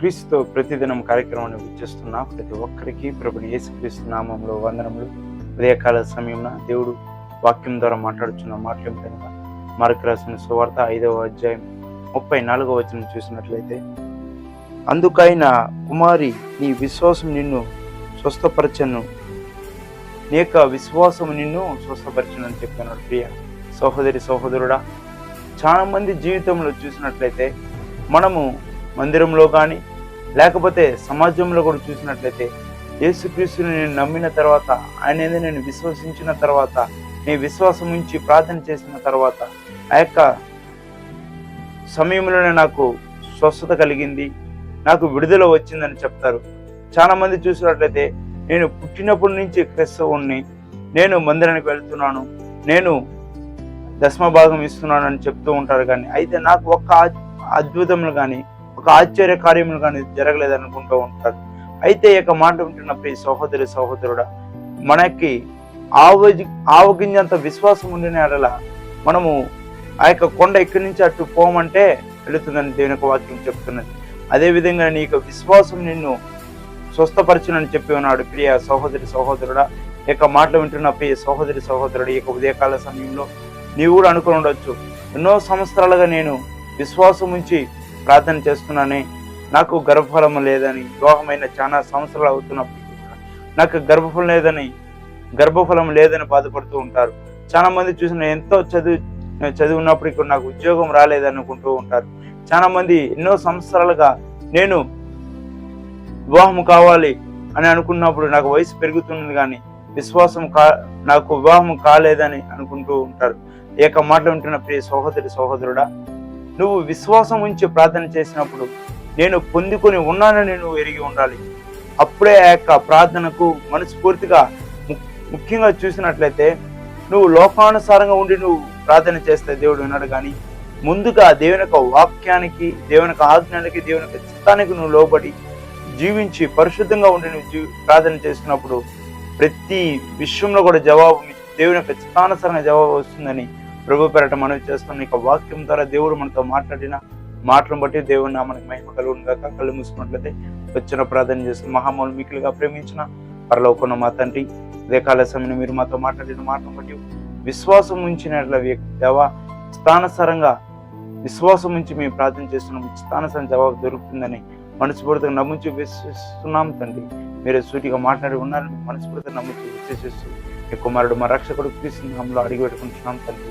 క్రీస్తు ప్రతిదినం కార్యక్రమాన్ని వీక్షిస్తున్న ప్రతి ఒక్కరికి ప్రభుని యేసుక్రీస్తు నామంలో వందనములు. ఉదయకాల సమయంలో దేవుడు వాక్యం ద్వారా మాట్లాడుచున్న మాటలు కనుక మార్కు రాసిన సువార్త ఐదవ అధ్యాయం ముప్పై నాలుగవ వచనం చూసినట్లయితే అందుకైన కుమారి నీ విశ్వాసం నిన్ను స్వస్థపరచను. నీ యొక్క విశ్వాసం నిన్ను స్వస్థపరచను అని చెప్పాను ప్రియ సహోదరి సహోదరుడా చాలామంది జీవితంలో చూసినట్లయితే మనము మందిరంలో కానీ లేకపోతే సమాజంలో కూడా చూసినట్లయితే యేసుక్రీస్తుని నేను నమ్మిన తర్వాత ఆయన ఏదో నేను విశ్వసించిన తర్వాత నీ విశ్వాసం ఉంచి ప్రార్థన చేసిన తర్వాత ఆ యొక్క సమయంలోనే నాకు స్వస్థత కలిగింది నాకు విడుదల వచ్చిందని చెప్తారు. చాలా మంది చూసినట్లయితే నేను పుట్టినప్పటి నుంచి క్రైస్తవుణ్ణి నేను మందిరానికి వెళ్తున్నాను నేను దశమ భాగం ఇస్తున్నాను అని చెప్తూ ఉంటారు కానీ అయితే నాకు ఒక్క ఆ- అద్భుతములు కానీ ఒక ఆశ్చర్య కార్యములు కానీ జరగలేదనుకుంటూ ఉంటారు. అయితే ఈ యొక్క మాట వింటున్న ప్రియ సహోదరి సహోదరుడా మనకి ఆవ ఆవగింజంత విశ్వాసం ఉండిన ఎడల మనము ఆ యొక్క కొండ ఎక్కడి నుంచి అటు పోమంటే వెళుతుందని దేవుని యొక్క వాక్యం చెప్తున్నది. అదే విధంగా నీ యొక్క విశ్వాసం నిన్ను స్వస్థపరచునని చెప్పి ఉన్నాడు ప్రియ సహోదరి సహోదరుడా. ఇక యొక్క మాటలు వింటున్న ప్రియ సహోదరి సహోదరుడు ఈ యొక్క ఉదయకాల సమయంలో నీవు కూడా అనుకుని ఉండొచ్చు. ఎన్నో సంవత్సరాలుగా నేను విశ్వాసం ఉంచి ప్రార్థన చేస్తున్నానే నాకు గర్భఫలం లేదని వివాహమైన చాలా సంవత్సరాలు అవుతున్నప్పుడు నాకు గర్భఫలం లేదని గర్భఫలం లేదని బాధపడుతూ ఉంటారు. చాలా మంది చూసిన ఎంతో చదువు చదివినప్పటికీ నాకు ఉద్యోగం రాలేదనుకుంటూ ఉంటారు. చాలా మంది ఎన్నో సంవత్సరాలుగా నేను వివాహం కావాలి అని అనుకున్నప్పుడు నాకు వయసు పెరుగుతున్నది కానీ విశ్వాసం కా నాకు వివాహం కాలేదని అనుకుంటూ ఉంటారు. ఈ యొక్క మాటలు వింటున్న ప్రియ సహోదరి సహోదరుడా నువ్వు విశ్వాసం ఉంచి ప్రార్థన చేసినప్పుడు నేను పొందుకొని ఉన్నానని నువ్వు ఎరిగి ఉండాలి. అప్పుడే ఆ యొక్క ప్రార్థనకు మనస్ఫూర్తిగా ము- ముఖ్యంగా చూసినట్లయితే నువ్వు లోకానుసారంగా ఉండి నువ్వు ప్రార్థన చేస్తే దేవుడు విన్నాడు కానీ ముందుగా దేవుని యొక్క వాక్యానికి దేవుని యొక్క ఆజ్ఞానికి దేవుని యొక్క చిత్తానికి నువ్వు లోబడి జీవించి పరిశుద్ధంగా ఉండి నువ్వు జీవి ప్రార్థన చేసినప్పుడు ప్రతి విషయంలో కూడా జవాబు దేవుని యొక్క చిత్తానుసారంగా జవాబు వస్తుందని ప్రభు పేరట మనవి చేస్తున్న. ఇక వాక్యం ద్వారా దేవుడు మనతో మాట్లాడిన మాటను బట్టి దేవుని నామానికి మహిమ కలుగును గాక. కళ్ళు మూసుకున్నట్లయితే వచ్చిన ప్రార్థన చేస్తున్న మహామౌలు మిక్కులుగా ప్రేమించిన పరలోకున్న మా తండ్రి ఇదే కాల సమయంలో మీరు మాతో మాట్లాడిన మాటను బట్టి విశ్వాసం ఉంచినట్ల వ్యక్తి స్థానసరంగా విశ్వాసం ఉంచి మేము ప్రార్థన చేస్తున్నాం. స్థానసరం జవాబు దొరుకుతుందని మనస్ఫూర్తిగా నమ్మించి విశ్వసిస్తున్నాం తండ్రి. మీరు సూటిగా మాట్లాడి ఉన్నారని మనస్ఫూర్తిగా నమ్మించి విశ్వసిస్తూ మీ కుమారుడు మా రక్షకుడు క్రీస్తు అడిగి పెట్టుకుంటున్నాం తండ్రి.